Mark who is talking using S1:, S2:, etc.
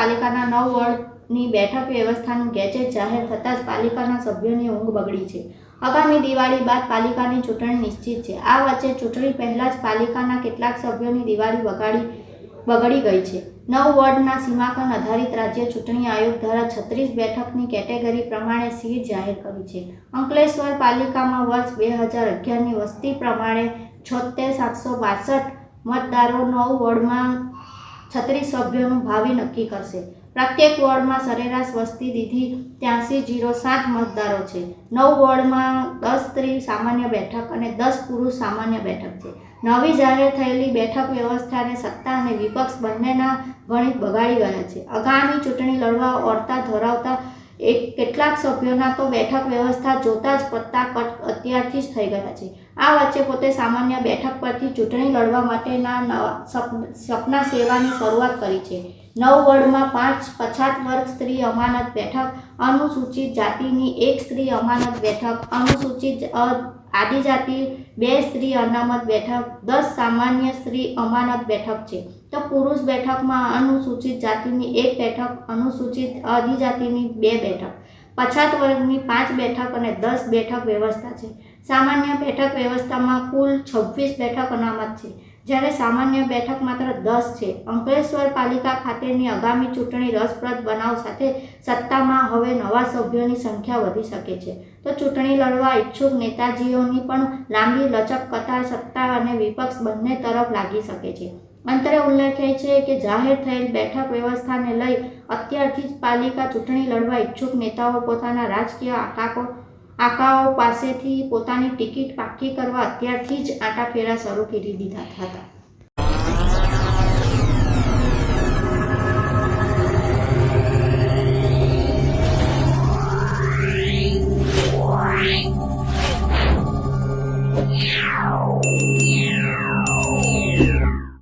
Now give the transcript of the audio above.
S1: પાલિકાના નવ વોર્ડની બેઠક વ્યવસ્થાનું ગેજેટ જાહેર થતાં જ પાલિકાના સભ્યોની ઊંઘ બગડી છે. આગામી દિવાળી બાદ પાલિકાની ચૂંટણી નિશ્ચિત છે. આ વચ્ચે ચૂંટણી પહેલાં જ પાલિકાના કેટલાક સભ્યોની દિવાળી બગાડી બગડી ગઈ છે. નવ વોર્ડના સીમાંકન આધારિત રાજ્ય ચૂંટણી આયોગ દ્વારા છત્રીસ બેઠકની કેટેગરી પ્રમાણે સીટ જાહેર કરી છે. અંકલેશ્વર પાલિકામાં વર્ષ બે હજાર અગિયારની વસ્તી પ્રમાણે છોતેર સાતસો બાસઠ મતદારો નવ વોર્ડમાં છત્રીસ સભ્યોનું ભાવિ નક્કી કરશે. પ્રત્યેક વોર્ડમાં સરેરાશ વસ્તી દીધી ત્યાંસી જીરો સાત મતદારો છે. નવ વોર્ડમાં દસ સ્ત્રી સામાન્ય બેઠક અને દસ પુરુષ સામાન્ય બેઠક છે. નવી જાહેર થયેલી બેઠક વ્યવસ્થાને સત્તા અને વિપક્ષ બંનેના ગણિત બગાડી ગયા છે. આગામી ચૂંટણી લડવા ઓરતા ધરાવતા એક કેટલાક સભ્યોના તો બેઠક વ્યવસ્થા જોતા જ પત્તા કટ અત્યારથી જ થઈ ગયા છે. આ વચ્ચે પોતે સામાન્ય બેઠક પરથી ચૂંટણી લડવા માટેના સપના સેવાની શરૂઆત કરી છે. નવ વોર્ડમાં પાંચ પછાત વર્ગ સ્ત્રી અમાનત બેઠક, અનુસૂચિત જાતિની એક સ્ત્રી અમાનત બેઠક, અનુસૂચિત આદિજાતિ બે સ્ત્રી અનામત બેઠક, દસ સામાન્ય સ્ત્રી અમાનત બેઠક છે. તો પુરુષ બેઠકમાં અનુસૂચિત જાતિની એક બેઠક, અનુસૂચિત આદિજાતિની બે બેઠક. પછાત વર્ગની પાંચ બેઠક અને દસ બેઠક વ્યવસ્થા છે. સામાન્ય બેઠક વ્યવસ્થામાં કુલ છવ્વીસ બેઠક અનામત છે. જ્યારે સામાન્ય બેઠક માત્ર દસ છે. અંકલેશ્વર પાલિકા ખાતેની આગામી ચૂંટણી રસપ્રદ બનાવ સાથે સત્તામાં હવે નવા સભ્યોની સંખ્યા વધી શકે છે. તો ચૂંટણી લડવા ઈચ્છુક નેતાજીઓની પણ લાંબી લચક કતાર સત્તા અને વિપક્ષ બંને તરફ લાગી શકે છે. અંતરે ઉલ્લેખનીય છે કે જાહેર થયેલ બેઠક વ્યવસ્થાને લઈ અત્યારથી જ પાલિકા ચૂંટણી લડવા ઈચ્છુક નેતાઓ પોતાના રાજકીય આકાકો આકાઓ પાસેથી પોતાની ટિકિટ પાક્કી કરવા અત્યારથી જ આંટાફેરા શરૂ કરી દીધા હતા
S2: Meow.